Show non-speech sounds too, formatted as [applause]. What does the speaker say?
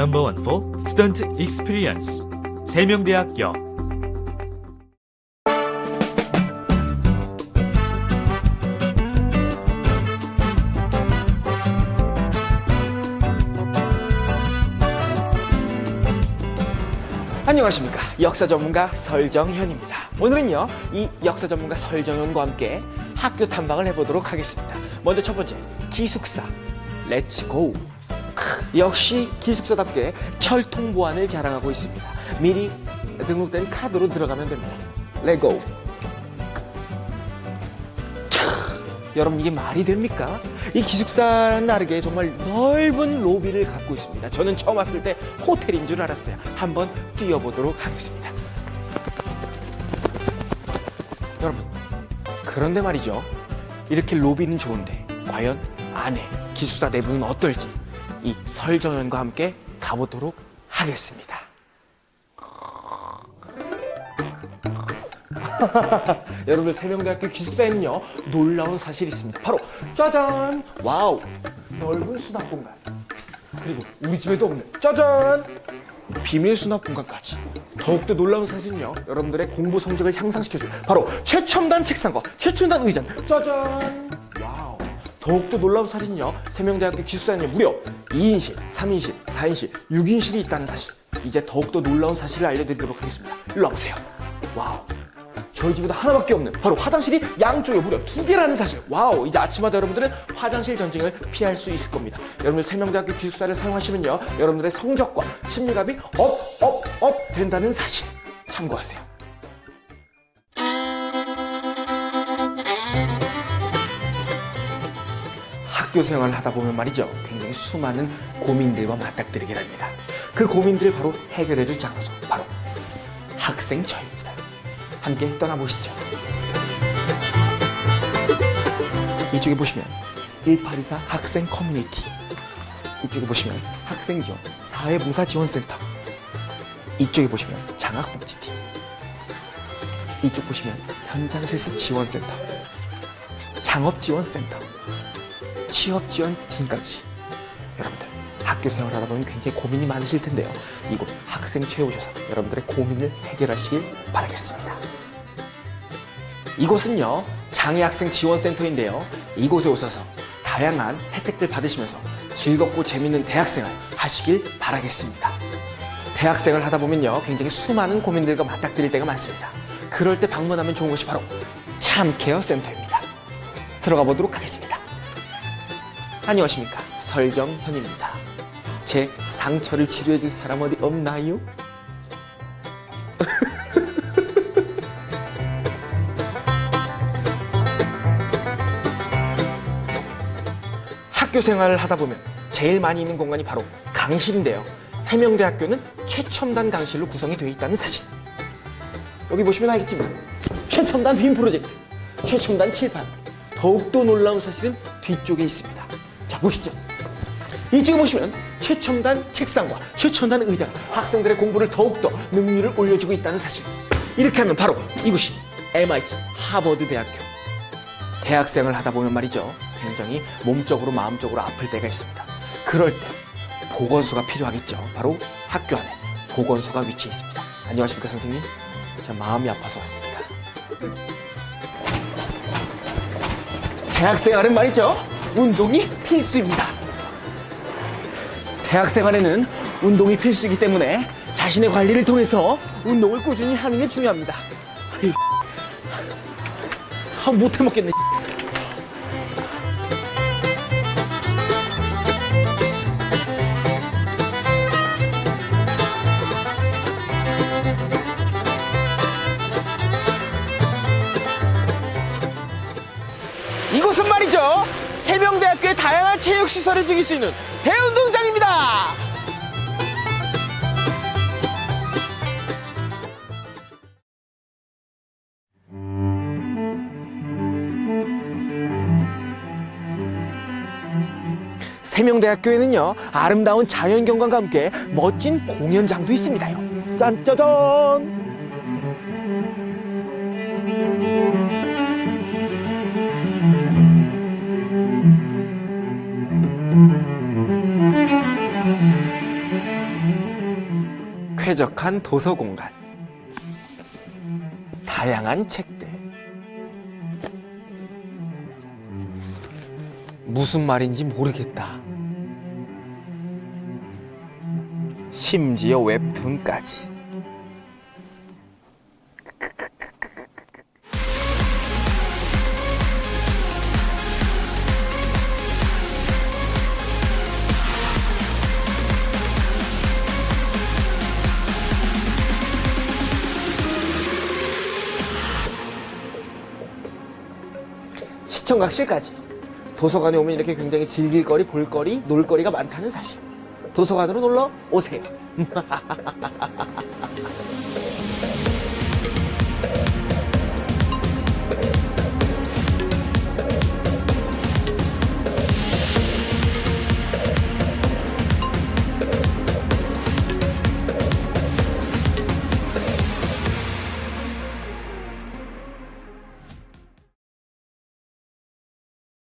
넘버원 포 스튜던트 익스피리언스 세명대학교. 안녕하십니까. 역사 전문가 설정현입니다. 오늘은요 이 역사 전문가 설정현과 함께 학교 탐방을 해보도록 하겠습니다. 먼저 첫 번째 기숙사. 렛츠고 역시 기숙사답게 철통 보안을 자랑하고 있습니다 미리 등록된 카드로 들어가면 됩니다 레고 여러분 이게 말이 됩니까? 이 기숙사는 다르게 정말 넓은 로비를 갖고 있습니다. 저는 처음 왔을 때 호텔인 줄 알았어요. 한번 뛰어보도록 하겠습니다. 여러분 그런데 말이죠. 이렇게 로비는 좋은데 과연 안에 기숙사 내부는 어떨지 이 설정현과 함께 가보도록 하겠습니다. [laughs] 여러분들 세명대학교 기숙사에는요 놀라운 사실이 있습니다. 바로 짜잔! 와우! 넓은 수납 공간. 그리고 우리 집에도 없는 짜잔! 비밀 수납 공간까지. 더욱더 놀라운 사실은요 여러분들의 공부 성적을 향상시켜줄 바로 최첨단 책상과 최첨단 의자 짜잔 더욱더 놀라운 사실은요 세명대학교 기숙사에는 무려 2인실, 3인실, 4인실, 6인실이 있다는 사실 이제 더욱더 놀라운 사실을 알려드리도록 하겠습니다 일로 와보세요 와우 저희 집에도 하나밖에 없는 바로 화장실이 양쪽에 무려 두 개라는 사실. 와우, 이제 아침마다 여러분들은 화장실 전쟁을 피할 수 있을 겁니다. 여러분들 세명대학교 기숙사를 사용하시면요, 여러분들의 성적과 심리감이 업, 업, 업 된다는 사실 참고하세요. 학교 생활을 하다 보면 말이죠. 굉장히 수많은 고민들과 맞닥뜨리게 됩니다. 그 고민들을 바로 해결해줄 장소, 바로 학생처입니다. 함께 떠나보시죠. 이쪽에 보시면 1824 학생 커뮤니티. 이쪽에 보시면 학생 지원 사회봉사 지원센터. 이쪽에 보시면 장학복지팀. 이쪽 보시면 현장 실습 지원센터. 창업 지원센터. 취업 지원 팀까지. 여러분들 학교 생활하다 보면 굉장히 고민이 많으실 텐데요. 이곳 학생처에 오셔서 여러분들의 고민을 해결하시길 바라겠습니다. 이곳은요 장애 학생 지원센터인데요. 이곳에 오셔서 다양한 혜택들 받으시면서 즐겁고 재밌는 대학생활 하시길 바라겠습니다. 대학생을 하다 보면요 굉장히 수많은 고민들과 맞닥뜨릴 때가 많습니다. 그럴 때 방문하면 좋은 곳이 바로 참케어 센터입니다. 들어가 보도록 하겠습니다. 안녕하십니까 설정현입니다. 제 상처를 치료해줄 사람 어디 없나요? [laughs] 학교 생활을 하다 보면 제일 많이 있는 공간이 바로 강실인데요. 세명대 학교는 최첨단 강실로 구성이 되어 있다는 사실. 여기 보시면 알겠지만 최첨단 빔 프로젝트, 최첨단 칠판. 더욱더 놀라운 사실은 뒤쪽에 있습니다. 자 보시죠. 이쪽에 보시면 최첨단 책상과 최첨단 의자, 학생들의 공부를 더욱더 능률을 올려주고 있다는 사실. 이렇게 하면 바로 이곳이 MIT 하버드 대학교. 대학생을 하다 보면 말이죠. 굉장히 몸적으로 마음적으로 아플 때가 있습니다. 그럴 때 보건소가 필요하겠죠. 바로 학교 안에 보건소가 위치해 있습니다. 안녕하십니까 선생님? 제가 마음이 아파서 왔습니다. 대학생활은 말이죠. 운동이 필수입니다. 대학생활에는 운동이 필수이기 때문에 자신의 관리를 통해서 운동을 꾸준히 하는 게 중요합니다. 아, 못해 먹겠네. 다양한 체육 시설을 즐길 수 있는 대운동장입니다. 세명대학교에는요 아름다운 자연경관과 함께 멋진 공연장도 있습니다요. 짠짜잔. 쾌적한 도서 공간. 다양한 책들. 무슨 말인지 모르겠다. 심지어 웹툰까지. 시청각실까지. 도서관에 오면 이렇게 굉장히 즐길거리, 볼거리, 놀거리가 많다는 사실. 도서관으로 놀러 오세요. [laughs]